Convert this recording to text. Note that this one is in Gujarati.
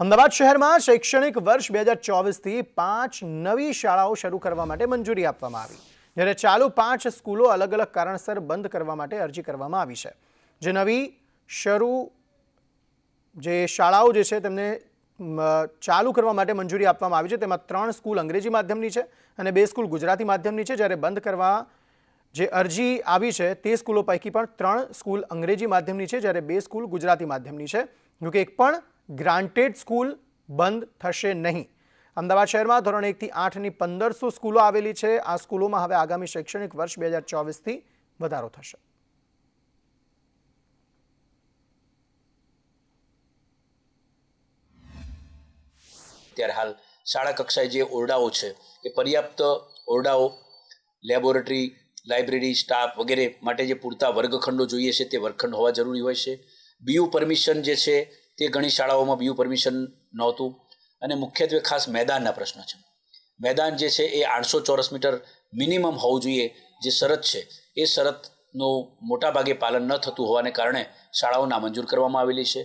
અમદાવાદ શહેરમાં શૈક્ષણિક વર્ષ બે હજાર ચોવીસથી પાંચ નવી શાળાઓ શરૂ કરવા માટે મંજૂરી આપવામાં આવી. જ્યારે ચાલુ પાંચ સ્કૂલો અલગ અલગ કારણસર બંધ કરવા માટે અરજી કરવામાં આવી છે. જે નવી શરૂ જે શાળાઓ જે છે તેમને ચાલુ કરવા માટે મંજૂરી આપવામાં આવી છે. તેમાં ત્રણ સ્કૂલ અંગ્રેજી માધ્યમની છે અને બે સ્કૂલ ગુજરાતી માધ્યમની છે. જ્યારે બંધ કરવા જે અરજી આવી છે તે સ્કૂલો પૈકી પણ ત્રણ સ્કૂલ અંગ્રેજી માધ્યમની છે. જ્યારે બે સ્કૂલ ગુજરાતી માધ્યમની છે. જોકે એક પણ ગ્રાન્ટેડ સ્કૂલ બંધ થશે નહીં. અમદાવાદ શહેરમાં ધોરણ એકથી આઠની પંદરસો સ્કૂલો આવેલી છે. આ સ્કૂલોમાં હવે આગામી શૈક્ષણિક વર્ષ બે હજાર ચોવીસથી વધારો થશે. ત્યારે હાલ શાળા કક્ષાએ જે ઓરડાઓ છે, એ પર્યાપ્ત ઓરડાઓ, લેબોરેટરી, લાઇબ્રેરી, સ્ટાફ વગેરે માટે જે પૂરતા વર્ગખંડો જોઈએ છે તે વર્ગખંડ હોવા જરૂરી હોય છે. બીયુ પરમિશન જે છે તે ઘણી શાળાઓમાં બીયુ પરમિશન નહોતું અને મુખ્યત્વે ખાસ મેદાનના પ્રશ્ન છે. મેદાન જે છે એ આઠસો ચોરસ મીટર મિનિમમ હોવું જોઈએ, જે શરત છે, એ શરતનું મોટાભાગે પાલન ન થતું હોવાને કારણે શાળાઓ નામંજૂર કરવામાં આવેલી છે.